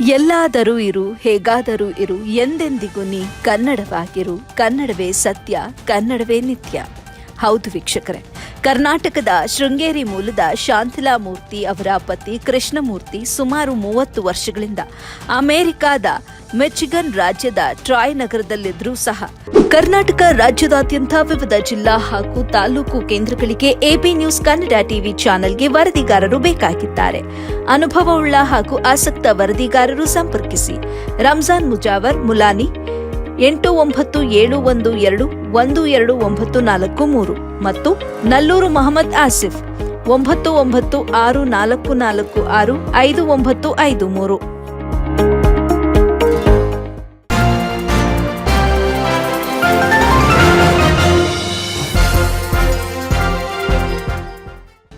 ಎಲ್ಲಾದರೂ ಇರು, ಹೇಗಾದರೂ ಇರು, ಎಂದೆಂದಿಗೂ ನೀ ಕನ್ನಡವಾಗಿರು. ಕನ್ನಡವೇ ಸತ್ಯ, ಕನ್ನಡವೇ ನಿತ್ಯ. ಹೌದು ವೀಕ್ಷಕರೇ, ಕರ್ನಾಟಕದ ಶೃಂಗೇರಿ ಮೂಲದ ಶಾಂತಿಲಾ ಮೂರ್ತಿ ಅವರ ಪತಿ ಕೃಷ್ಣಮೂರ್ತಿ ಸುಮಾರು ಮೂವತ್ತು ವರ್ಷಗಳಿಂದ ಅಮೆರಿಕಾದ ಮೆಚಿಗನ್ ರಾಜ್ಯದ ಟ್ರಾಯ್ ನಗರದಲ್ಲಿದ್ದರೂ ಸಹ ಕರ್ನಾಟಕ ರಾಜ್ಯದಾದ್ಯಂತ ವಿವಿಧ ಜಿಲ್ಲಾ ಹಾಗೂ ತಾಲೂಕು ಕೇಂದ್ರಗಳಿಗೆ ಎಬಿ ನ್ಯೂಸ್ ಕನ್ನಡ ಟಿವಿ ಚಾನೆಲ್ಗೆ ವರದಿಗಾರರು ಬೇಕಾಗಿದ್ದಾರೆ. ಅನುಭವವುಳ್ಳ ಹಾಗೂ ಆಸಕ್ತ ವರದಿಗಾರರು ಸಂಪರ್ಕಿಸಿ. ರಂಜಾನ್ ಮುಜಾವರ್, ಮುಲಾನಿ, ಎಂಟು ಒಂಬತ್ತು ಏಳು ಒಂದು ಎರಡು ಒಂದು ಎರಡು ಒಂಬತ್ತು ನಾಲ್ಕು ಮೂರು ಮತ್ತು ನಲ್ಲೂರು ಮೊಹಮ್ಮದ್ ಆಸಿಫ್, ಒಂಬತ್ತು ಒಂಬತ್ತು ಆರು ನಾಲ್ಕು ನಾಲ್ಕು ಆರು ಐದು ಒಂಬತ್ತು ಐದು ಮೂರು.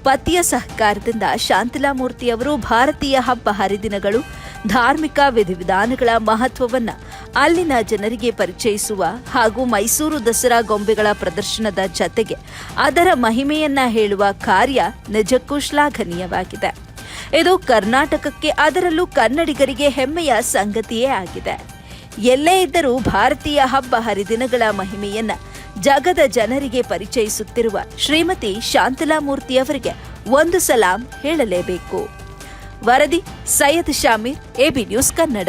ಪತಿಯ ಸಹಕಾರದಿಂದ ಶಾಂತಿಲಾ ಮೂರ್ತಿ ಅವರು ಭಾರತೀಯ ಹಬ್ಬ ಹರಿದಿನಗಳು, ಧಾರ್ಮಿಕ ವಿಧಿವಿಧಾನಗಳ ಮಹತ್ವವನ್ನು ಅಲ್ಲಿನ ಜನರಿಗೆ ಪರಿಚಯಿಸುವ ಹಾಗೂ ಮೈಸೂರು ದಸರಾ ಗೊಂಬೆಗಳ ಪ್ರದರ್ಶನದ ಜತೆಗೆ ಅದರ ಮಹಿಮೆಯನ್ನ ಹೇಳುವ ಕಾರ್ಯ ನಿಜಕ್ಕೂ ಶ್ಲಾಘನೀಯವಾಗಿದೆ. ಇದು ಕರ್ನಾಟಕಕ್ಕೆ ಅದರಲ್ಲೂ ಕನ್ನಡಿಗರಿಗೆ ಹೆಮ್ಮೆಯ ಸಂಗತಿಯೇ ಆಗಿದೆ. ಎಲ್ಲೇ ಇದ್ದರೂ ಭಾರತೀಯ ಹಬ್ಬ ಹರಿದಿನಗಳ ಮಹಿಮೆಯನ್ನ ಜಗದ ಜನರಿಗೆ ಪರಿಚಯಿಸುತ್ತಿರುವ ಶ್ರೀಮತಿ ಶಾಂತಲಾ ಮೂರ್ತಿ ಅವರಿಗೆ ಒಂದು ಸಲಾಂ ಹೇಳಲೇಬೇಕು. ವರದಿ ಸೈಯದ್ ಶಾಮೀರ್, ಎಬಿ ನ್ಯೂಸ್ ಕನ್ನಡ.